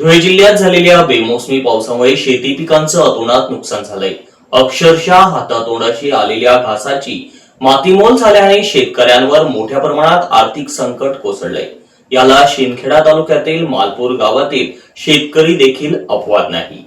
धुळे जिल्ह्यात झालेल्या बेमोसमी पावसामुळे शेती पिकांचं अतोनात नुकसान झालंय. अक्षरशः हातातोंडाशी आलेल्या घासाची मातीमोल झाल्याने शेतकऱ्यांवर मोठ्या प्रमाणात आर्थिक संकट कोसळलंय. याला शिंदखेडा तालुक्यातील मालपूर गावातील शेतकरी देखील अपवाद नाही.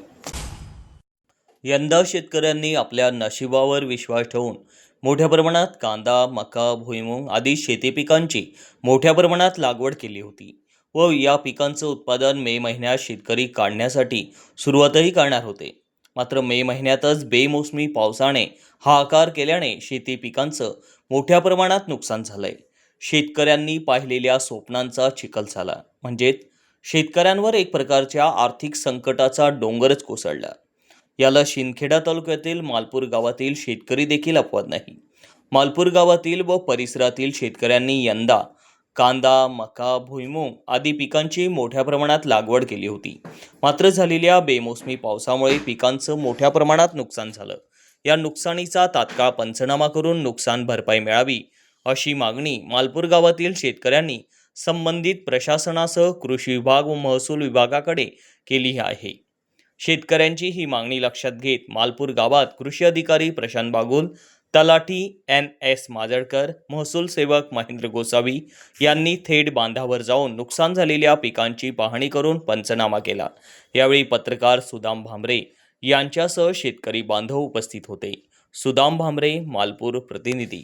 यंदा शेतकऱ्यांनी आपल्या नशिबावर विश्वास ठेवून मोठ्या प्रमाणात कांदा मका भुईमूग आदी शेती पिकांची मोठ्या प्रमाणात लागवड केली होती. व या पिकांचं उत्पादन मे महिन्यात शेतकरी काढण्यासाठी सुरुवातही करणार होते. मात्र मे महिन्यातच बेमोसमी पावसाने हा आकार केल्याने शेती पिकांचं मोठ्या प्रमाणात नुकसान झालंय. शेतकऱ्यांनी पाहिलेल्या स्वप्नांचा चिखल झाला. म्हणजेच शेतकऱ्यांवर एक प्रकारच्या आर्थिक संकटाचा डोंगरच कोसळला. याला शिंदखेडा तालुक्यातील मालपूर गावातील शेतकरी देखील अपवाद नाही. मालपूर गावातील व परिसरातील शेतकऱ्यांनी यंदा कांदा मका भुईमूग आदी पिकांची मोठ्या प्रमाणात लागवड केली होती. मात्र झालेल्या बेमोसमी पावसामुळे पिकांचं मोठ्या प्रमाणात नुकसान झालं. या नुकसानीचा तात्काळ पंचनामा करून नुकसान भरपाई मिळावी अशी मागणी मालपूर गावातील शेतकऱ्यांनी संबंधित प्रशासनासह कृषी विभाग व महसूल विभागाकडे केली आहे. शेतकऱ्यांची ही मागणी लक्षात घेत मालपूर गावात कृषी अधिकारी प्रशांत बागुल तलाठी एन एस माजळकर महसूल सेवक महेंद्र गोसावी यांनी थेट बांधावर जाऊन नुकसान झालेल्या पिकांची पाहणी करून पंचनामा केला. यावेळी पत्रकार सुदाम भांबरे यांच्यासह शेतकरी बांधव उपस्थित होते. सुदाम भांबरे मालपूर प्रतिनिधी.